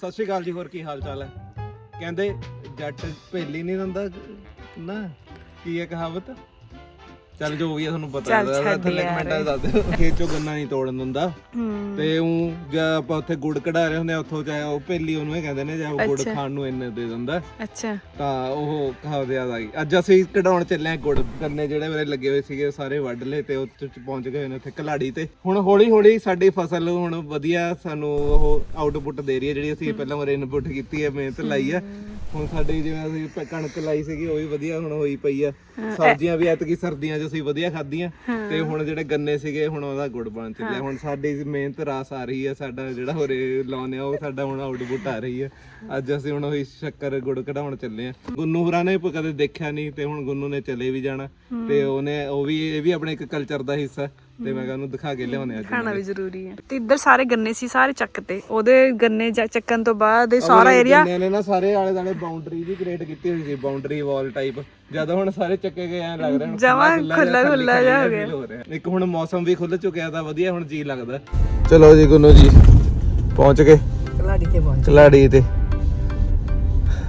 ਸਤਿ ਸ਼੍ਰੀ ਅਕਾਲ ਜੀ, ਹੋਰ ਕੀ ਹਾਲ ਚਾਲ ਹੈ? ਕਹਿੰਦੇ ਜੱਟ ਭੇਲੀ ਨਹੀਂ ਦਿੰਦਾ, ਨਾ? ਕੀ ਹੈ ਕਹਾਵਤ? ਚੱਲ ਜੋ ਵੀ ਹੈ ਤੁਹਾਨੂੰ ਪਤਾ ਛੱਡ ਥੱਲੇ। ਕਮੈਂਟਾਂ 'ਚ ਦੱਸ ਦਿਓ। ਖੇਤ ਚੋਂ ਗੰਨਾ ਨਹੀਂ ਤੋੜਨ ਦਿੰਦਾ। ਤੇ ਉਹ ਜਾਂ ਆਪਾਂ ਉੱਥੇ ਗੁੜ ਕਢਾ ਰਹੇ ਹੁੰਦੇ ਆ ਉੱਥੋਂ ਚਾਹੇ ਉਹ ਭੇਲੀ ਉਹਨੂੰ ਇਹ ਕਹਿੰਦੇ ਨੇ ਜਾਂ ਉਹ ਗੁੜ। ਖਾਣ ਨੂੰ ਇੰਨੇ ਦੇ ਦਿੰਦਾ। ਅੱਛਾ। ਤਾਂ ਉਹ ਯਾਦ ਆ ਗਈ। ਅੱਜ ਅਸੀਂ ਕਢਾਉਣ ਚੱਲੇ ਆ ਗੁੜ। ਗੰਨੇ ਜਿਹੜੇ ਮੇਰੇ ਲੱਗੇ ਹੋਏ ਸੀਗੇ ਸਾਰੇ ਵੱਢ ਲਏ ਤੇ ਉੱਥੇ ਚ ਪਹੁੰਚ ਗਏ ਨੇ ਉੱਥੇ ਕਲਾੜੀ ਤੇ। ਹੁਣ ਹੌਲੀ ਹੌਲੀ ਸਾਡੀ ਫਸਲ ਹੁਣ ਵਧੀਆ ਸਾਨੂੰ ਉਹ ਆਊਟਪੁੱਟ ਦੇ ਰਹੀ ਹੈ ਜਿਹੜੀ ਅਸੀਂ ਪਹਿਲਾਂ ਮਰੇ ਇਨਪੁੱਟ ਕੀਤੀ ਹੈ ਮਿਹਨਤ ਲਾਈ ਹੈ। ਹੁਣ ਸਾਡੀ ਜਿਵੇਂ ਅਸੀਂ ਪ- ਕਣਕ ਲਾਈ ਸੀਗੀ ਉਹ ਵੀ ਵਧੀਆ ਹੁਣ ਹੋਈ ਪਈ ਆ। ਸਬਜ਼ੀਆਂ ਵੀ ਐਤਕੀ ਸਰਦੀਆਂ 'ਚ ਅਸੀਂ ਵਧੀਆ ਖਾਧੀਆਂ। ਤੇ ਹੁਣ ਜਿਹੜੇ ਗੰਨੇ ਸੀਗੇ ਹੁਣ ਉਹਦਾ ਗੁੜ ਬਣ ਚੱਲਿਆ। ਹੁਣ ਸਾਡੀ ਮਿਹਨਤ ਰਾਸ ਆ ਰਹੀ ਹੈ ਸਾਡਾ ਜਿਹੜਾ ਹੋਰੇ ਲਾਉਨੇ ਆ ਉਹ ਸਾਡਾ ਹੁਣ ਆਊਟਪੁੱਟ ਆ ਰਹੀ ਹੈ ਅੱਜ ਅਸੀਂ ਹੁਣ ਉਹੀ ਸ਼ੱਕਰ ਗੁੜ ਕਢਾਉਣ ਚੱਲੇ ਆ। ਗੁੰਨੂ ਹੋਰਾਂ ਨੇ ਪ- ਕਦੇ ਦੇਖਿਆ ਨਹੀਂ ਤੇ ਹੁਣ ਗੁੰਨੂ ਨੇ ਚਲੇ ਵੀ ਜਾਣਾ। ਤੇ ਉਹਨੇ ਉਹ ਵੀ ਇਹ ਵੀ ਆਪਣੇ ਇੱਕ ਕਲਚਰ ਦਾ ਹਿੱਸਾ। ਤੇ ਮੈਂ ਕਿਹਾ ਉਹਨੂੰ ਦਿਖਾ ਕੇ ਲਿਆਉਣੇ ਅੱਜ ਖਾਣਾ ਵੀ ਜ਼ਰੂਰੀ ਹੈ। ਤੇ ਇੱਧਰ ਸਾਰੇ ਗੰਨੇ ਸੀ ਸਾਰੇ ਚੱਕਤੇ ਉਹਦੇ ਗੰਨੇ ਜਾ- ਚੱਕਣ ਤੋਂ ਬਾਅਦ ਇਹ ਸਾਰਾ ਏਰੀਆ ਨੇ ਨਾ ਸਾਰੇ ਆਲੇ ਦਾਲੇ ਬਾਉਂਡਰੀ ਵੀ ਕ੍ਰੀਏਟ ਕੀਤੀ ਹੋਈ ਸੀ ਬਾਉਂਡਰੀ ਵਾਲ ਟਾਈਪ ਜਦੋਂ ਹੁਣ ਸਾਰੇ ਚੱਕੇ ਗਏ ਐ ਲੱਗ ਰਿਹਾ ਹੁਣ ਜਮਾਂ ਖੁੱਲ੍ਹਾ ਖਾਲੀ ਜਿਹਾ ਖਾਲੀ ਹੋ ਗਿਆ। ਇੱਕ ਹੁਣ ਮੌਸਮ ਵੀ ਖੁੱਲ ਚੁੱਕਿਆ ਤਾਂ ਵਧੀਆ ਹੁਣ ਜੀ ਲੱਗਦਾ। ਚਲੋ ਜੀ ਗੁੰਨੂ ਜੀ ਪਹੁੰਚ ਗਏ। ਕਲਾੜੀ ਤੇ ਪਹੁੰਚ ਕਲਾੜੀ ਤੇ।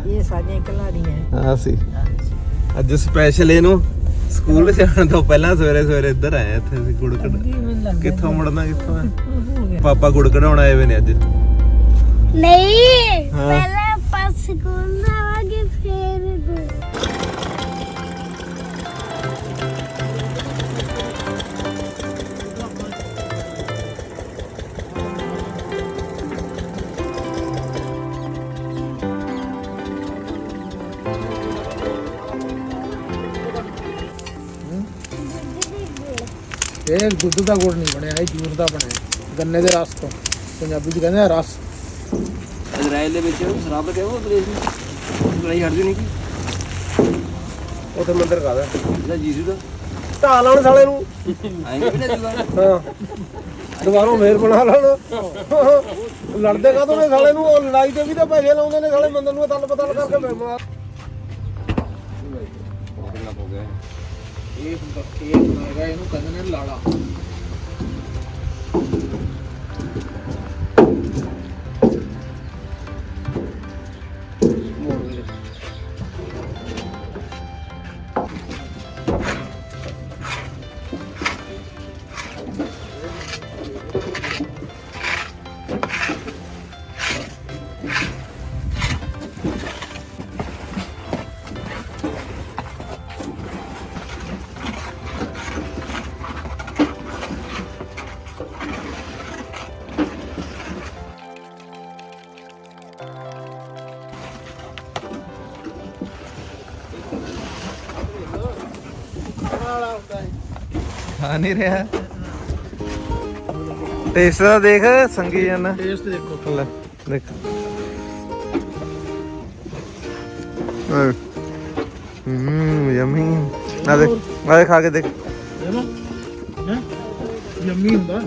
ਇਹ ਸਾਡੀਆਂ ਕਲਾੜੀਆਂ। ਹਾਂ ਸੀ ਅੱਜ ਸਪੈਸ਼ਲ ਇਹਨੂੰ ਸਕੂਲ ਜਾਣ ਤੋਂ ਪਹਿਲਾਂ ਸਵੇਰੇ ਸਵੇਰੇ ਇੱਧਰ ਆਏ ਇੱਥੇ ਅਸੀਂ ਗੁੜ ਕਢ ਕਿੱਥੋਂ ਮੁੜਨਾ ਕਿੱਥੋਂ ਆ? ਹੋ ਪਾਪਾ ਗੁੜ ਕਢਾਉਣ ਆਏ ਹੋਏ ਨੇ ਅੱਜ। ਨਹੀਂ। ਪਹਿਲਾਂ ਆਪਾਂ ਸਕੂਲ ਜਾਵਾਂਗੇ ਇਹ ਦੁੱਧ ਦਾ ਗੁੜ ਨਹੀਂ ਬਣਿਆ ਇਹ ਜੂਰ ਦਾ ਬਣਿਆ ਗੰਨੇ ਦੇ ਰਸ ਤੋਂ। ਪੰਜਾਬੀ ਚ ਕਹਿੰਦੇ ਆ ਰਸ। ਇਜ਼ਰਾਈਲ ਦੇ ਵਿੱਚ ਸ਼ਰਾਬ ਰੱਖਿਆ ਉਹ ਅੰਗਰੇਜ਼ ਨੇ ਲੜਾਈ ਹਟਦੀ ਨਹੀਂ ਕੀ? ਉੱਥੇ ਮੰਦਰ ਕਾਦਾ ਇਹਦਾ ਜੀਸੂ ਦਾ। ਢਾ ਲਾਉਣ ਸਾਲੇ ਨੂੰ। ਆਏਂਗੇ ਵੀ ਨਾ ਜੂਗਾ ਹਾਂ। ਦੁਬਾਰਾ ਫੇਰ ਬਣਾ ਲੈਣ। ਲੜਦੇ ਕਾ ਨੇ ਸਾਲੇ ਨੂੰ? ਉਹ ਲੜਾਈ ਤੇ ਵੀ ਤਾਂ ਪੈਸੇ ਲਾਉਂਦੇ ਨੇ ਸਾਲੇ ਮੰਦਰ ਨੂੰ ਤਲ ਪਤਲ ਕਰਕੇ ਫੇਰ ਬਣਾ ਇਹ ਇਹ ਬਣਾਏਗਾ ਇਹਨੂੰ ਕਹਿੰਦੇ ਨੇ ਲਾੜਾ ਖਾ ਨਹੀਂ ਰਿਹਾ ਟੇਸਟ ਦਾ ਦੇਖ ਸੰਗੀ ਜਾਨਾ ਟੇਸਟ ਦੇਖੋ ਲੈ ਦੇਖ ਹਾਂ ਯਮੀ ਆ ਦੇਖ ਆ ਦੇਖ ਖਾ ਕੇ ਦੇਖ ਯੰਮੀ ਹੁੰਦਾ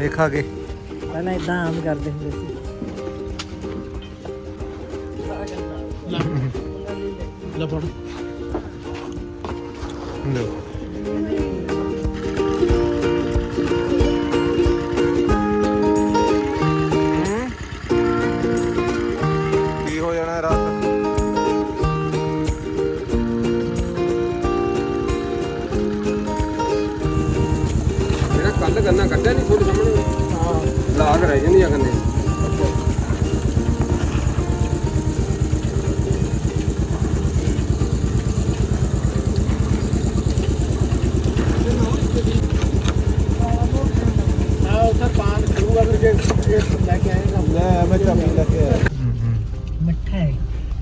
ਦੇਖ ਖਾ ਕੇ ਪਹਿਲਾਂ ਇਦਾਂ ਆਮ ਕਰਦੇ ਹੁੰਦੇ ਸੀ। ਲੈ ਫੜ। ਲੋ ਚਾਬੀ ਲੈ ਕੇ ਆਇਆ ਮਿੱਠਾ ਹੈ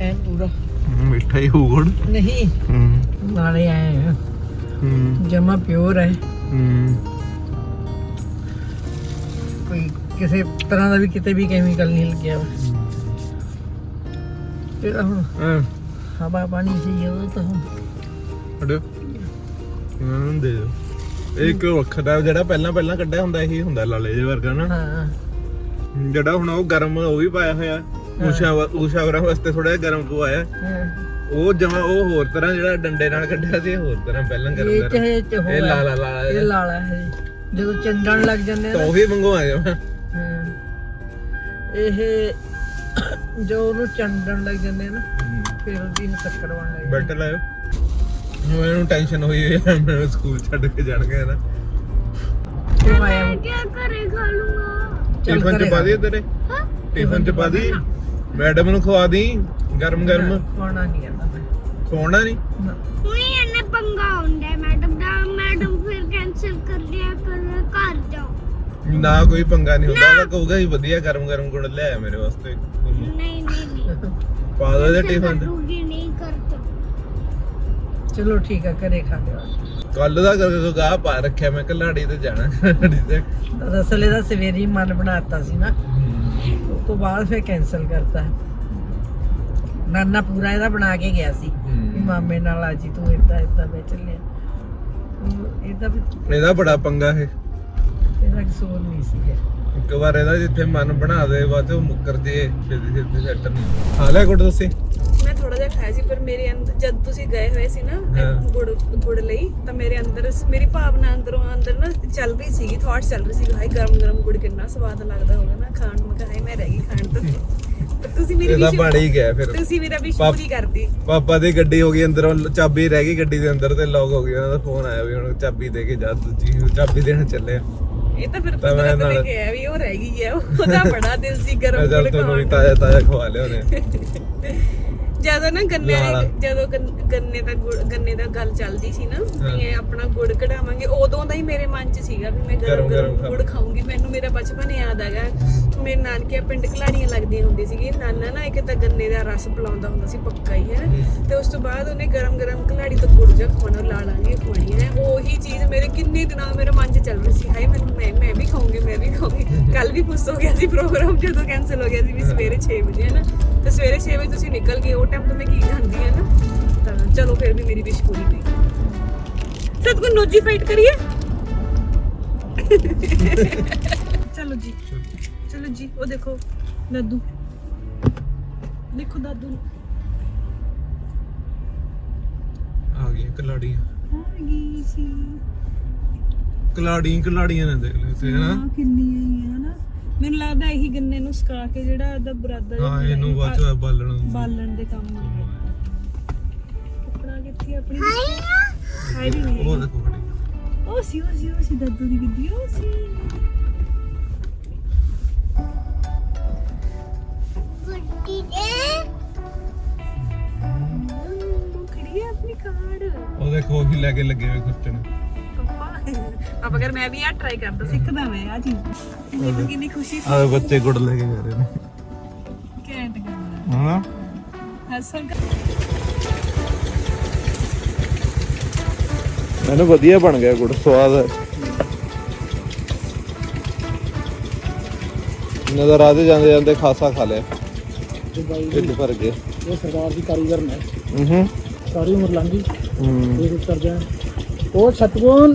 ਐਨ ਪੂਰਾ। ਮਿੱਠਾ ਹੀ ਹੋਊ ਗੁੜ ਨਹੀਂ ਨਾਲੇ ਹੂੰ। ਜਮਾ ਪਿਓਰ ਹੈ। ਕੋਈ ਕਿਸੇ ਤਰ੍ਹਾਂ ਦਾ ਵੀ ਕਿਤੇ ਵੀ ਕੈਮੀਕਲ ਨਹੀਂ ਲੱਗਿਆ। ਵਾ। ਇਹ ਤਾਂ ਹੁਣ ਹਵਾ ਪਾਣੀ ਸੀ ਉਹ ਤਾਂ ਫੜਿਓ ਇਹਨਾਂ ਨੂੰ ਦੇ ਦਿਓ। ਇਹ ਇੱਕ ਵੱਖਰਾ ਜਿਹੜਾ ਪਹਿਲਾਂ ਪਹਿਲਾਂ ਕੱਢਿਆ ਹੁੰਦਾ ਇਹੀ ਹੁੰਦਾ ਲਾਲੇ ਜੇ ਵਰਗਾ ਨਾ। ਹਾਂ। ਜਿਹੜਾ ਹੁਣ ਉਹ ਗਰਮ ਉਹ ਵੀ ਪਾਇਆ ਹੋਇਆ ਊਸ਼ਾ ਊਸ਼ਾ ਵਰਾਂ ਵਾਸਤੇ ਥੋੜਾ ਜਿਹਾ ਗਰਮ ਪਵਾਇਆ। ਉਹ ਜਮਾ ਉਹ ਹੋਰ ਤਰ੍ਹਾਂ ਜਿਹੜਾ ਡੰਡੇ ਨਾਲ ਕੱਢਿਆ ਸੀ ਹੋਰ ਤਰ੍ਹਾਂ ਪਹਿਲਾਂ ਗਰਮ ਗਰਮ। ਇਹ ਲਾਲਾ ਲਾਲਾ ਇਹ ਲਾਲਾ ਹੈ ਜਦੋਂ ਚੰਡਣ ਲੱਗ ਜਾਂਦੇ ਆ ਤਾਂ ਉਹ ਵੀ ਮੰਗਵਾਇਆ ਮੈਂ ਇਹ ਜੋ ਉਹਨੂੰ ਚੰਡਣ ਲੱਗ ਜਾਂਦੇ ਆ ਫਿਰ ਉਹਦੀ ਟੱਕਰ ਬਣ ਲੱਗ ਬੈਟਰ ਲਾਇਓ। ਮੈਨੂੰ ਟੈਨਸ਼ਨ ਹੋਈ ਹੋਈ ਮੈਨੂੰ ਸਕੂਲ ਛੱਡ ਕੇ ਜਾਣ ਗਿਆ ਨਾ ਕੀ ਕਰੇ ਖਾ ਲੂੰਗਾ। ਟਿਫਨ ਚ ਪਾ ਦੇ ਤੇਰੇ? ਹਾਂ। ਟਿਫਨ ਚ ਪਾ ਦੀ ਮੈਡਮ ਨੂੰ ਖਵਾ ਦੀ ਗਰਮ ਗਰਮ? ਖਾਣਾ ਨਹੀਂ ਆਂਦਾ ਖਵਾਉਣਾ ਨਾ। ਕੋਈ ਪੰਗਾ ਨਹੀਂ ਹੁੰਦਾ। ਉਹਦਾ ਕਹੂਗਾ ਹੀ ਵਧੀਆ ਗਰਮ ਗਰਮ ਗੁੜ ਲੈ ਆ ਮੇਰੇ ਵਾਸਤੇ। ਨਹੀਂ ਨਹੀਂ ਨਹੀਂ। ਪਾ ਦੋ ਟਿਫਨ ਚਲੋ ਠੀਕ ਆ ਘਰੇ ਖਾ ਲਿਓ। ਕੱਲ ਦਾ ਕਰਕੇ ਗਾਹ ਪਾ ਰੱਖਿਆ ਮੈਂ ਕਲਾੜੀ ਤੇ ਜਾਣਾ ਕਲਾੜੀ ਤੇ। ਦਰਅਸਲ ਇਹਦਾ ਸਵੇਰੀ ਮਨ ਬਣਾਤਾ ਸੀ ਨਾ। ਉਸ ਤੋਂ ਬਾਅਦ ਫਿਰ ਕੈਨਸਲ ਕਰਤਾ। ਨਾਨਾ ਪੂਰਾ ਇਹਦਾ ਬਣਾ ਕੇ ਗਿਆ ਸੀ ਵੀ ਮਾਮੇ ਨਾਲ ਆ ਜੀ ਤੂੰ ਏਦਾਂ ਏਦਾਂ ਮੈਂ ਚੱਲਿਆ। ਇਹਦਾ ਵੀ ਇਹਦਾ ਬੜਾ ਪੰਗਾ ਹੈ ਇਹਦਾ ਕਸੂਰ ਨਹੀਂ ਸੀ ਇੱਕ ਵਾਰ ਇਹਦਾ ਜਿੱਥੇ ਮਨ ਬਣਾ ਦੇ ਬਾਅਦ ਉਹ ਮੁੱਕਰ ਜੇ ਛੇਤੀ ਛੇਤੀ ਸੈੱਟ ਨਹੀਂ। ਲਿਆ ਗੁੜ ਤੁਸੀਂ। ਮੈਂ ਥੋੜਾ ਜਿਹਾ ਖਾਇਆ ਸੀ ਪਰ ਮੇਰੇ ਅੰਦਰ ਜਦ ਤੁਸੀਂ ਗਏ ਹੋਏ ਸੀ ਨਾ। ਗੁੜ ਗੁੜ ਲਈ ਤਾਂ ਮੇਰੇ ਅੰਦਰ ਮੇਰੀ ਭਾਵਨਾ ਅੰਦਰੋਂ ਅੰਦਰ ਨਾ ਚੱਲ ਰਹੀ ਸੀਗੀ ਥਾਟ ਚੱਲ ਰਹੀ ਸੀ ਹਾਈ ਗਰਮ ਗਰਮ ਗੁੜ ਕਿੰਨਾ ਸਵਾਦ ਲੱਗਦਾ ਹੋਗਾ ਨਾ ਖਾਣ ਨੂੰ। ਮੈਂ ਕਿਹਾ ਹਾਏ ਮੈਂ ਰਹਿ ਗਈ ਖਾਣ ਤੋਂ। ਤੁਸੀਂ ਮੇਰੀ ਬਣ ਹੀ ਗਿਆ ਫਿਰ। ਤੁਸੀਂ ਮੇਰਾ ਵਿਸ਼ ਪੂਰੀ ਕਰਤੀ। ਪਾਪਾ ਦੀ ਗੱਡੀ ਹੋ ਗਈ ਅੰਦਰੋਂ ਚਾਬੀ ਰਹਿ ਗਈ ਗੱਡੀ ਦੇ ਅੰਦਰ ਤੇ ਲੌਕ ਹੋ ਗਿਆ ਉਹਨਾਂ ਦਾ ਫੋਨ ਆਇਆ ਵੀ ਹੁਣ ਚਾਬੀ ਦੇ ਕੇ ਜਾ ਦੂਜੀ ਚਾਬੀ ਦੇਣ ਚੱਲੇ ਆ। ਇਹ ਤਾਂ ਫਿਰ ਕੁਦਰਤ ਨੇ ਕਿਹਾ ਵੀ ਉਹ ਰਹਿ ਗਈ ਹੈ ਉਹਦਾ ਬੜਾ ਦਿਲ ਸੀ ਗਰਮ ਗੁੜ ਖਾਣ ਤਾਜ਼ਾ ਤਾਜ਼ਾ ਖਵਾ ਲਿਆ ਉਹਨੇ। ਜਦੋਂ ਨਾ ਗੰਨੇ। ਦੀ ਜਦੋਂ ਗੰਨ- ਦਾ ਗੰਨੇ ਦਾ ਗੱਲ ਚੱਲਦੀ ਸੀ ਨਾ ਵੀ ਇਹ ਆਪਣਾ ਗੁੜ ਕਢਾਵਾਂਗੇ ਉਦੋਂ ਦਾ ਹੀ ਮੇਰੇ ਮਨ 'ਚ ਸੀਗਾ ਵੀ ਮੈਂ ਗਰਮ ਗਰਮ ਗੁੜ ਖਾਊਂਗੀ। ਮੈਨੂੰ ਮੇਰਾ ਬਚਪਨ ਯਾਦ ਹੈਗਾ। ਮੇਰੇ ਨਾਨਕੇ ਪਿੰਡ ਕਲਾੜੀਆਂ ਲੱਗਦੀਆਂ ਹੁੰਦੀ ਸੀਗੀ ਨਾਨਾ ਨਾ ਇੱਕ ਤਾਂ ਗੰਨੇ ਦਾ ਰਸ ਪਿਲਾਉਂਦਾ ਹੁੰਦਾ ਸੀ ਪੱਕਾ ਹੀ ਹੈ। ਤੇ ਉਸ ਤੋਂ ਬਾਅਦ ਉਹਨੇ ਗਰਮ ਗਰਮ ਕਲਾੜੀ ਤੋਂ ਗੁੜ ਜਾ ਖਵਾਉਣਾ ਲਾਲਾਂ ਨੇ ਖਵਾਣੀ ਹੈ ਉਹੀ ਚੀਜ਼ ਮੇਰੇ ਕਿੰਨੇ ਦਿਨਾਂ ਮੇਰੇ ਮਨ 'ਚ ਚੱਲ ਰਹੀ ਸੀ। ਹਾਏ ਮੈਨੂੰ ਮੈਂ ਮੈਂ ਵੀ ਖਾਊਂਗੀ ਮੈਂ ਵੀ ਖਾਊਂਗੀ। ਕੱਲ ਵੀ ਪੁੱਛ ਹੋ ਗਿਆ ਸੀ ਪ੍ਰੋਗਰਾਮ ਜਦੋਂ ਕੈਨਸਲ ਹੋ ਗਿਆ ਸੀ ਵੀ ਸਵੇਰੇ 6 ਵਜੇ ਹੈ ਨਾ ਤੇ ਸਵੇਰੇ 6 ਵਜੇ ਤੁਸੀਂ ਨਿਕਲ ਗਏ ਉਹ ਟਾਈਮ ਤੋਂ ਮੈਂ ਕੀ ਖਾਂਦੀ ਹੈ ਨਾ? ਤਾਂ ਚਲੋ ਫਿਰ ਵੀ ਮੇਰੀ ਵਿਸ਼ ਪੂਰੀ ਹੋਈ। ਸਤ ਕੋ ਨੋਜੀ ਫਾਈਟ ਕਰੀਏ? ਚਲੋ ਜੀ ਚਲੋ ਜੀ ਉਹ ਦੇਖੋ ਦਾਦੂ। ਦੇਖੋ ਦਾਦੂ ਆ ਗਈ ਕਲਾੜੀਆਂ। ਆ ਗਈ ਸੀ। ਕਲਾੜੀਆਂ ਕਲਾੜੀਆਂ ਨੇ ਦੇਖ ਲੈ ਤੇ ਹਨਾ? ਹਾਂ ਕਿੰਨੀਆਂ ਹੀ ਆ ਨਾ ਮੈਨੂੰ ਲੱਗਦਾ ਇਹੀ ਗੰਨੇ ਨੂੰ ਸੁਕਾ ਕੇ ਜਿਹੜਾ ਇਹਦਾ ਬਰਾਦਾ ਹਾਂ ਇਹਨੂੰ ਬਾਅਦ ਚ ਬਾਲਣ ਬਾਲਣ ਦੇ ਕੰਮ ਨੂੰ। ਕੱਪੜਾ ਕਿੱਥੇ ਆਪਣੀ? ਹਾਈ ਵੀ ਨਹੀਂ ਉਹ ਦੇਖੋ ਖੜੀ ਉਹ ਸੀ ਉਹ ਸੀ ਉਹ ਸੀ ਦੱਦੂ ਦੀ ਗੱਡੀ ਉਹ ਸੀ। ਗੱਡੀ ਦੇ। ਖੜੀ ਹੈ ਆਪਣੀ ਕਾਰ? ਉਹ ਦੇਖੋ ਹੀ ਲੈ ਕੇ ਲੱਗੇ ਹੋਏ ਕੁੱਤੇ ਨੇ। ਪਾਪਾ ਕਰ ਮੈਂ ਵੀ ਆ ਟਰਾਈ ਕਰਦਾ ਸਿੱਖਦਾ ਮੈਂ ਆ ਚੀਜ਼। ਮੈਨੂੰ ਕਿੰਨੀ ਖੁਸ਼ੀ ਆ ਬੱਚੇ ਗੁੜ ਲੈ ਕੇ ਜਾ ਰਹੇ ਨੇ। ਘੈਂਟ ਕਰਨਾ ਹਾਂ ਹੱਸਣ ਮੈਨੂੰ ਵਧੀਆ ਬਣ ਗਿਆ ਗੁੜ ਸਵਾਦ ਹੈ ਨਜ਼ਰ ਆਦੇ ਜਾਂਦੇ ਜਾਂਦੇ ਖਾਸਾ ਖਾ ਲਿਆ। ਢਿੱਡ ਭਰ ਗਿਆ। ਇਹ ਸਰਦਾਰ ਦੀ ਕਾਰੀਗਰ ਨੇ। ਹੂੰ ਸਾਰੀ ਉਮਰ ਲੰਘੀ। ਹੂੰ। ਇਹ ਕੁਝ ਕਰ ਜਾਣ ਉਹ ਛਤਗੁਣ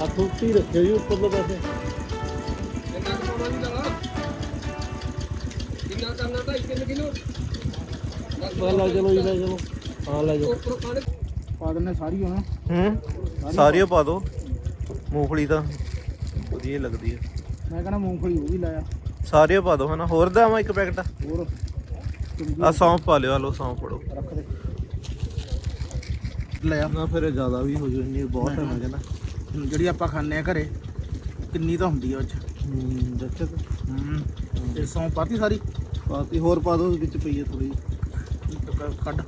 ਹੱਥ ਉੱਤੇ ਹੀ ਰੱਖਿਓ ਜੀ ਉੱਪਰਲੇ ਪਾਸੇ। ਕਿੰਨਾ ਕਰਨਾ ਤਾਂ 1 ਕਿਲੋ? ਲੈ ਲੈ ਚਲੋ ਜੀ ਲੈ ਚਲੋ। ਹਾਂ ਲੈ ਜਾਓ ਪਾ ਦਿੰਨੇ ਸਾਰੀ ਹੁਣ ਹੂੰ? ਸਾਰੀਆਂ ਪਾ ਦੋ। ਮੂੰਗਫਲੀ ਤਾਂ ਵਧੀਆ ਲੱਗਦੀ ਹੈ ਮੈਂ ਕਹਿੰਦਾ ਮੂੰਗਫਲੀ ਉਹ ਵੀ ਲਾਇਆ। ਸਾਰੀਆਂ ਪਾ ਦੋ ਹਨਾ। ਹੋਰ ਦਾ ਇੱਕ ਪੈਕਟ? ਹੋਰ। ਆ ਸੌਂਫ ਪਾ ਲਿਓ ਆ ਲੋ ਸੌਂਫ ਰੱਖ ਦੇ। ਲਿਆ ਨਾ ਫਿਰ ਜ਼ਿਆਦਾ ਵੀ ਹੋ ਜੂ ਇੰਨੀ ਬਹੁਤ ਹੈ ਮੈਂ ਕਹਿੰਦਾ। ਜਿਹੜੀ ਆਪਾਂ ਖਾਂਦੇ ਆ ਘਰੇ ਕਿੰਨੀ ਤਾਂ ਹੁੰਦੀ ਆ ਉਹ ਚ। ਹੂੰ ਦੱਸੇ ਹੂੰ। ਤੇ ਸੌਂ ਪਾਤੀ ਸਾਰੀ? ਪਾਤੀ ਹੋਰ ਪਾ ਦੋ ਵਿੱਚ ਪਈ ਹੈ ਥੋੜੀ ਕੱਢ।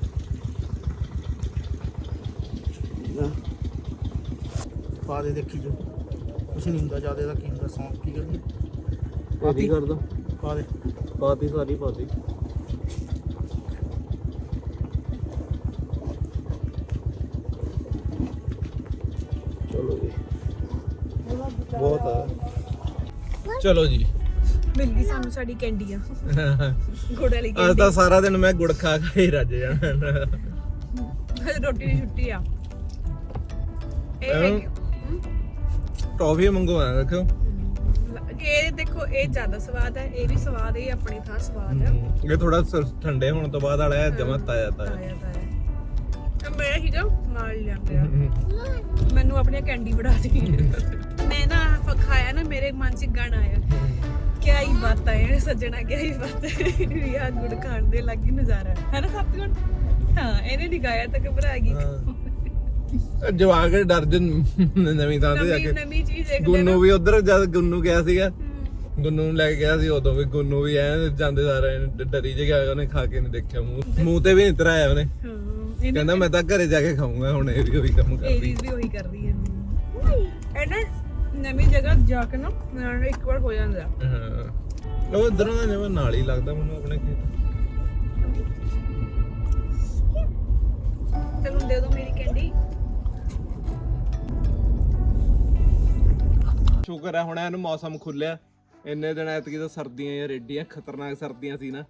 ਪਾ ਦੇ ਦੇਖੀ ਜੋ। ਕੁਛ ਨਹੀਂ ਹੁੰਦਾ ਜ਼ਿਆਦਾ ਦਾ ਕੀ ਹੁੰਦਾ ਸੌਂ ਕੀ ਕਰੀਏ ਪਾਤੀ ਕਰ ਦੋ? ਪਾ ਦੇ। ਪਾਤੀ ਸਾਰੀ ਪਾਤੀ ਚਲੋ ਜੀ। ਬਹੁਤ ਆ। ਚਲੋ ਜੀ। ਮਿਲ ਗਈ ਸਾਨੂੰ ਸਾਡੀ ਕੈਂਡੀਆਂ ਗੁੜ ਵਾਲੀ ਅੱਜ ਤਾਂ ਸਾਰਾ ਦਿਨ ਮੈਂ ਗੁੜ ਖਾ ਖਾ ਹੀ ਰੱਜ ਜਾਣਾ। ਕੈਂਡੀ ਰੋਟੀ ਦੀ ਛੁੱਟੀ ਆ। ਇਹ ਹੈਗੀ-? ਟੌਫੀ ਮੰਗਵਾਇਆ ਦੇਖੋ ਇਹ ਦੇਖੋ ਇਹ ਜ਼ਿਆਦਾ ਸਵਾਦ ਹੈ ਇਹ ਵੀ ਸਵਾਦ ਹੈ ਆਪਣੀ ਥਾਂ ਸਵਾਦ ਹੈ। ਇਹ ਥੋੜਾ ਠੰਡੇ ਹੋਣ ਤੋਂ ਬਾਅਦ ਵਾਲਾ ਹੈ ਜਮਾ ਤਾਇਆ ਤਾਇਆ ਮੈਂ ਹੀਗਾ ਮਾਰ ਲਿਆ ਮੈਨੂੰ ਆਪਣੀ ਕੈਂਡੀ ਫੜਾ ਦੀ। ਮੈਂ ਨਾ ਖਾਇਆ ਨਾ ਮੇਰੇ ਮਨ 'ਚ ਗਣ ਆਇਆ। ਕਿਆ ਹੀ ਬਾਤ ਹੈ ਸੱਜਣਾ ਕਿਆ ਹੀ ਬਾਤ ਹੈ ਵੀ ਆ ਗੁੜ ਖਾਣ ਦੇ ਲੱਗੀ ਨਜ਼ਾਰਾ। ਹੈ ਨਾ ਸਤਗੁਣ ਹਾਂ ਇਹਨੇ ਨਹੀਂ ਗਾਇਆ ਤਾਂ ਘਬਰਾ ਗਈ। ਹਾਂ। ਜਵਾਕ ਡਰ ਜਨ ਨਵੀਂ ਥਾਂ ਤੇ ਜਾ ਕੇ। ਨਵੀਂ ਚੀਜ਼ ਦੇਖਦੇ ਗੁੰਨੂ ਵੀ ਉਧਰ ਜਦ ਗੁੰਨੂ ਗਿਆ ਸੀਗਾ। ਗੁੰਨੂ ਨੂੰ ਲੈ ਕੇ ਗਿਆ ਸੀ ਉਦੋਂ ਵੀ। ਗੁੰਨੂ ਵੀ ਐ ਜਾਂਦੇ ਸਾਰੇ ਡਰੀ ਜੇ ਗਿਆ ਉਹਨੇ ਖਾ ਕੇ ਨਹੀਂ ਦੇਖਿਆ ਮੂੰਹ। ਮੂੰਹ ਤੇ ਵੀ ਨਹੀਂ ਤਰਾਇਆ ਉਹਨੇ। ਇਹਨੇ ਕਹਿੰਦਾ ਮੈਂ ਤਾਂ ਘਰੇ ਜਾ ਕੇ ਖਾਊਂਗਾ ਹੁਣ ਇਹ ਵੀ ਉਹੀ ਕੰਮ ਕਰਦੀ। ਏਰੀਜ਼ ਵੀ ਉਹੀ ਕਰਦੀ ਹੈ। ਇਹ ਨਾ ਨਵੀਂ ਜਗ੍ਹਾ ਜਾ ਕੇ ਨਾ ਇੱਕ ਵਾਰ ਹੋ ਜਾਂਦਾ। ਹਾਂ। ਉਹ ਇਧਰੋਂ ਦਾ ਜਿਵੇਂ ਨਾਲ ਹੀ ਲੱਗਦਾ ਮੈਨੂੰ ਆਪਣੇ ਖੇਤ। ਚਲ ਹੁਣ ਦੇ ਦੋ ਮੇਰੀ ਕੈਂਡੀ। ਸ਼ੁਕਰ ਹੈ ਹੁਣ ਇਹਨੂੰ ਮੌਸਮ ਖੁੱਲਿਆ ਇੰਨੇ ਦਿਨ ਐਤਕੀ ਤਾਂ ਸਰਦੀਆਂ ਯਾਰ ਏਡੀਆਂ ਖਤਰਨਾਕ ਸਰਦੀਆਂ ਸੀ ਨਾ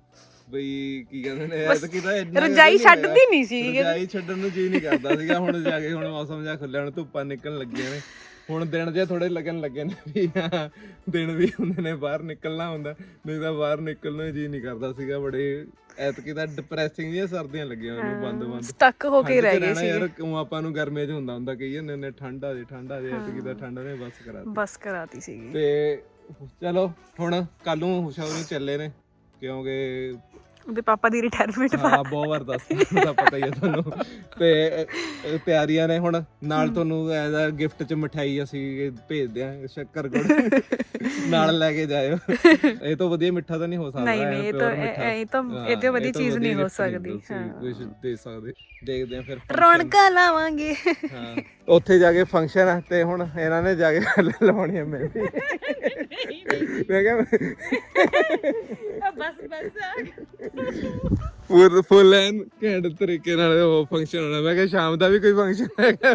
ਬਈ ਕੀ ਕਹਿੰਦੇ ਨੇ ਐਤਕੀ ਤਾਂ ਇੰਨਾ ਰਜਾਈ ਛੱਡਦੀ। ਨਹੀਂ ਸੀ। ਰਜਾਈ ਛੱਡਣ ਨੂੰ ਜੀ ਨਹੀਂ ਕਰਦਾ ਸੀਗਾ ਹੁਣ ਜਾ ਕੇ ਹੁਣ ਮੌਸਮ ਜਿਹਾ ਖੁੱਲਿਆ ਹੁਣ ਧੁੱਪਾਂ ਨਿਕਲਣ ਲੱਗੀਆਂ ਨੇ ਹੁਣ ਦਿਨ ਜੇ ਥੋੜੇ ਲੱਗਣ ਲੱਗੇ ਨੇ ਵੀ ਹਾਂ, ਦਿਨ ਵੀ ਹੁੰਦੇ ਨੇ ਬਾਹਰ ਨਿਕਲਣਾ ਹੁੰਦਾ। ਨਹੀਂ ਤਾਂ ਬਾਹਰ ਨਿਕਲਣ ਨੂੰ ਜੀ ਨਹੀਂ ਕਰਦਾ ਸੀਗਾ ਬੜੇ ਐਤਕੀ ਤਾਂ ਡਿਪਰੈਸਿੰਗ ਜਿਹੀਆਂ ਸਰਦੀਆਂ ਲੱਗੀਆਂ ਮੈਨੂੰ ਬੰਦ ਬੰਦ। ਸਟਕ ਹੋ ਕੇ ਰਹਿ ਗਏ ਸੀ ਯਾਰ ਕਿਉਂ ਆਪਾਂ ਨੂੰ ਗਰਮੇ 'ਚ ਹੁੰਦਾ ਹੁੰਦਾ ਕਹੀ ਜਾਂਦੇ ਨੇ ਠੰਡਾ ਜੇ ਠੰਡਾ ਜੇ ਐਤਕੀ ਤਾਂ ਠੰਡ ਨੇ ਬਸ ਕਰਾ ਦਿੱਤੀ। ਬਸ ਕਰਾਤੀ ਸੀਗੀ। ਤੇ ਚਲੋ ਹੁਣ ਕੱਲ ਨੂੰ ਹੁਸ਼ਿਆਰੀ ਚੱਲੇ ਨੇ ਕਿਉਂਕਿ ਉਹਦੇ ਪਾਪਾ ਦੀ ਰਿਟਾਇਰਮੈਂਟ ਹਾਂ ਬਹੁਤ ਵਾਰ ਦੱਸ ਦਾ ਪਤਾ ਹੀ ਹੈ ਤੁਹਾਨੂੰ। ਤੇ ਅ, ਤਿਆਰੀਆਂ ਨੇ ਹੁਣ ਨਾਲ ਤੁਹਾਨੂੰ ਐਜ਼ ਅ ਗਿਫਟ ਚ ਮਠਾਈ ਅਸੀਂ ਭੇਜ ਦਿਆਂਗੇ ਸ਼ੱਕਰ ਗੁੜ। ਨਾਲ ਲੈ ਕੇ ਜਾਇਓ। ਇਹ ਤੋਂ ਵਧੀਆ ਮਿੱਠਾ ਤਾਂ ਨਹੀਂ ਹੋ ਸਕਦਾ ਨਹੀਂ, ਨਹੀਂ, ਇਹ ਤਾਂ-। ਇਹ- ਇਹ ਤਾਂ- ਹਾਂ, ਇਹ ਤੋਂ ਵਧੀਆ ਚੀਜ਼ ਨਹੀਂ ਹੋ ਸਕਦੀ, ਤੁਸੀਂ ਹਾਂ। ਕੁਝ ਦੇ ਸਕਦੇ। ਦੇਖਦੇ ਆ ਫਿਰ ਰੌਣਕਾਂ ਲਾਵਾਂਗੇ। ਹਾਂ ਉੱਥੇ ਜਾ ਕੇ ਫੰਕਸ਼ਨ ਆ ਤੇ ਹੁਣ ਇਹਨਾਂ ਨੇ ਜਾ ਕੇ ਲਵਾਉਣੀ ਆ ਮੈਂ ਵੀ ਮੈਂ ਕਿਹਾ ਬਸ ਬਸ। ਫੁੱਲ ਫੁੱਲ ਐਨ ਘੈਂਟ ਤਰੀਕੇ ਨਾਲ ਉਹ ਫੰਕਸ਼ਨ ਹੋਣਾ। ਮੈਂ ਕਿਹਾ ਸ਼ਾਮ ਦਾ ਵੀ ਕੋਈ ਫੰਕਸ਼ਨ ਹੈਗਾ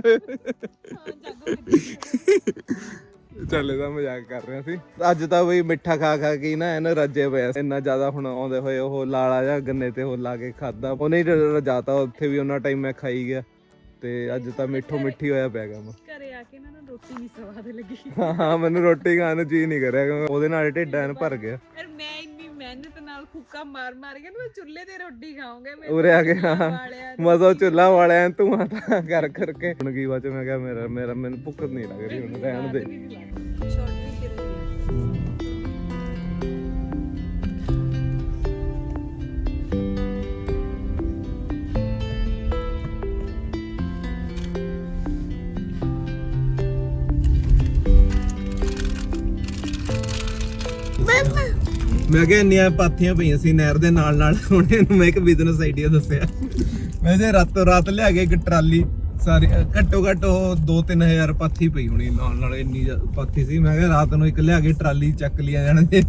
ਚੱਲੇ ਦਾ ਮਜ਼ਾਕ ਕਰ ਰਿਹਾ ਸੀ ਅੱਜ ਤਾਂ ਬਈ ਮਿੱਠਾ ਖਾ ਖਾ ਕੇ ਨਾ ਇਹਨੇ ਰੱਜੇ ਪਿਆ ਇੰਨਾ ਜ਼ਿਆਦਾ ਹੁਣ ਆਉਂਦੇ ਹੋਏ ਉਹ ਲਾਲਾ ਜਾਂ ਗੰਨੇ ਤੇ ਉਹ ਲਾ ਕੇ ਖਾਦਾ ਉਹਨੇ ਰਜਾਤਾ ਉੱਥੇ ਵੀ ਉਹਨਾਂ ਟਾਈਮ ਮੈਂ ਖਾਈ ਗਿਆ। ਤੇ ਅੱਜ ਤਾਂ ਮਿੱਠੋ ਮਿੱਠੀ ਹੋਇਆ ਪਿਆ ਗਾ ਮੈਂ ਘਰੇ ਆ ਕੇ ਨਾ ਰੋਟੀ ਨਹੀਂ ਸਵਾਦ ਲੱਗੀ। ਹਾਂ ਮੈਨੂੰ ਰੋਟੀ ਖਾਣ ਨੂੰ ਜੀ ਨਹੀਂ ਕਰਿਆ ਉਹਦੇ ਨਾਲ ਢਿੱਡ ਐਨ ਭਰ ਗਿਆ। ਯਾਰ ਮੈਂ ਮਿਹਨਤ ਨਾਲ ਫੁੱਕਾ ਮਾਰ ਮਾਰ ਕੇ ਨਾ ਮੈਂ ਚੁੱਲ੍ਹੇ ਤੇ ਰੋਟੀ ਖਾਉਂਗਾ ਮੈਂ ਉਰੇ ਆ ਕੇ ਹਾਂ। ਵਾਲਿਆ ਮਜ਼ਾ ਚੁੱਲਾ ਵਾਲਿਆਂ ਤੂੰ ਆ ਤਾਂ ਕਰ ਕਰਕੇ ਹੁਣ ਕੀ ਬਾਅਦ ਚ ਮੈਂ ਕਿਹਾ ਮੇਰਾ ਮੇਰਾ ਮੈਨੂੰ ਭੁੱਖ ਨਹੀਂ ਲੱਗ ਰਹੀ ਹੁਣ ਰਹਿਣ ਦੇ। ਵੀ ਮੈਂ ਕਿਹਾ ਇੰਨੀਆਂ ਪਾਥੀਆਂ ਪਈਆਂ ਸੀ ਨਹਿਰ ਦੇ ਨਾਲ ਨਾਲ ਹੁਣ ਇਹਨੂੰ ਮੈਂ ਇੱਕ ਬਿਜ਼ਨਸ ਆਈਡੀਆ ਦੱਸਿਆ। ਮੈਂ ਜੇ ਰਾਤੋਂ ਰਾਤ ਲਿਆ ਕੇ ਇੱਕ ਟਰਾਲੀ, ਸਾਰੀ, ਘੱਟੋ ਘੱਟ ਉਹ 2-3000 ਪਾਥੀ ਪਈ ਹੋਣੀ, ਨਾਲ ਨਾਲ ਇੰਨੀ ਪਾਥੀ ਸੀ। ਮੈਂ ਕਿਹਾ ਰਾਤ ਨੂੰ ਇੱਕ ਲਿਆ ਕੇ ਟਰਾਲੀ ਚੱਕ ਲਿਆ ਜਾਣਗੇ।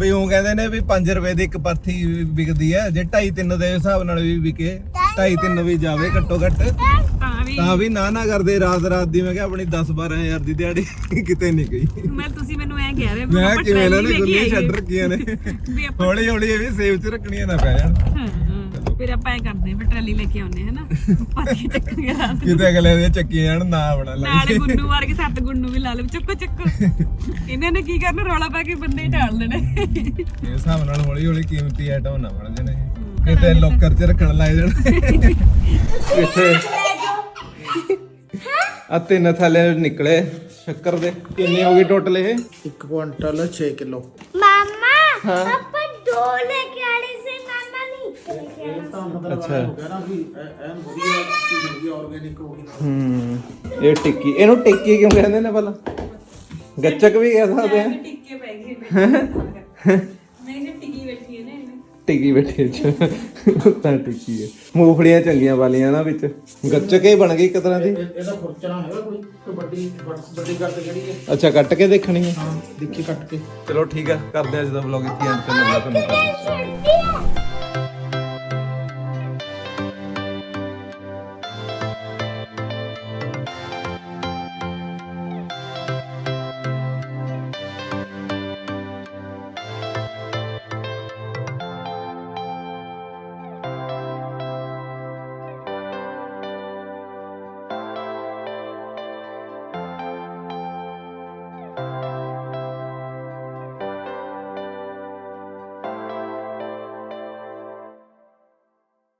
ਵੀ ਉਹ ਕਹਿੰਦੇ ਨੇ ਵੀ 5 ਰੁਪਏ ਦੀ ਇੱਕ ਪਾਥੀ ਵਿਕਦੀ ਹੈ, ਜੇ 2.5-3 ਦੇ ਹਿਸਾਬ ਨਾਲ ਵੀ ਵਿਕੇ 2.5-3 ਵੀ ਜਾਵੇ ਘੱਟੋ ਘੱਟ। ਤਾਂ ਵੀ ਤਾਂ ਵੀ ਨਾ ਨਾ ਕਰਦੇ ਰਾਤ ਰਾਤ ਦੀ ਮੈਂ ਕਿਹਾ ਆਪਣੀ 10-12000 ਦੀ ਦਿਹਾੜੀ ਕਿਤੇ ਨਹੀਂ ਗਈ। ਮੈਂ ਤੁਸੀਂ ਮੈਨੂੰ ਐ ਕਹਿ ਰਹੇ ਮੈਂ ਕਿਵੇਂ ਇਹਨਾਂ ਨੇ ਗੁੱਲੀਆਂ। ਛੱਡ ਰੱਖੀਆਂ ਨੇ। ਹੌਲੀ ਹੌਲੀ ਇਹ ਵੀ ਸੇਵ ਚ ਰੱਖਣੀਆਂ ਨਾ ਪੈ ਜਾਣ। ਫਿਰ ਆਪਾਂ ਐ ਕਰਦੇ ਫਿਰ ਟਰਾਲੀ ਲੈ ਕੇ ਆਉਨੇ ਹਨਾ? ਰਾਤ ਨੂੰ। ਕਿਤੇ ਅਗਲੇ ਦੇ ਚੱਕੀਆਂ ਜਾਣ ਨਾ ਬਣਾ ਲੈ ਨਾਲੇ ਗੁੰਨੂ ਵਰਗੇ ਸੱਤ ਗੁੰਨੂ ਵੀ ਲਾ ਲਓ। ਚੱਕੋ ਚੱਕੋ। ਇਹਨਾਂ ਨੇ ਕੀ ਕਰਨਾ? ਰੌਲਾ ਪਾ ਕੇ ਬੰਦੇ ਢਾਲ ਦੇਣੇ ਇਸ ਹਿਸਾਬ ਨਾਲ ਹੌਲੀ ਹੌਲੀ ਕੀਮਤੀ ਆਈਟਮ ਨਾ ਬਣ ਜਾਣ। ਇਹ। ਕਿਤੇ ਲੋਕਰ ਚ ਰੱਖਣ ਲੱਗ ਜਾਣ। ਕਿੱਥੇ ਆ ਤਿੰਨ ਥੱਲੇ ਨਿਕਲੇ ਸ਼ੱਕਰ ਦੇ। ਕਿੰਨੇ ਹੋ ਗਏ ਟੋਟਲ ਇਹ? 1 ਕੁਇੰਟਲ 6 ਕਿਲੋ। ਮਾਮਾ ਆਪਾਂ ਦੋ ਲੈ ਕੇ ਆਣੇ ਸੀ ਮਾਮਾ ਨਹੀਂ ਇੱਕ ਲੈ ਕੇ ਇਹ ਤਾਂ ਮਤਲਬ ਐਂ ਹੋ ਗਿਆ ਨਾ ਵੀ ਐ- ਐਨ ਵਧੀਆ ਚੀਜ਼ ਹੋ ਗਈ ਆਰਗੇਨਿਕ ਹੋ ਗਈ। ਹੂੰ ਇਹ ਟਿੱਕੀ। ਇਹਨੂੰ ਟਿੱਕੀ ਕਿਉਂ ਕਹਿੰਦੇ ਨੇ ਭਲਾ ਗੱਚਕ ਵੀ ਕਹਿ ਸਕਦੇ ਆ। ਟਿੱਕੇ ਪੈ ਗਏ। ਟਿੱਕੀ ਬੈਠੀ ਚ। ਤਾਂ ਟਿੱਕੀ ਹੈ ਮੂੰਗਫਲੀਆਂ ਚੰਗੀਆਂ ਵਾਲੀਆਂ ਨਾ ਵਿੱਚ। ਗੱਚਕ ਹੀ ਬਣ ਗਈ ਇੱਕ ਤਰ੍ਹਾਂ ਦੀ। ਇਹ- ਇਹਦਾ ਖੁਰਚਣਾ ਹੈਗਾ ਕੋਈ? ਕੋਈ ਵੱਡੀ ਵੱਡ- ਵੱਡੀ ਗੱਲ ਤੇ ਕਿਹੜੀ ਹੈ। ਅੱਛਾ ਕੱਟ ਕੇ ਦੇਖਣੀ ਹੈ। ਹਾਂ ਦੇਖੀ ਕੱਟ ਕੇ। ਚਲੋ ਠੀਕ ਆ ਕਰਦੇ ਆ ਅੱਜ ਦਾ ਵਲੌਗ ਇੱਥੇ ਅੰਤ ਤੇ ਮਿਲਦਾ ਤੁਹਾਨੂੰ।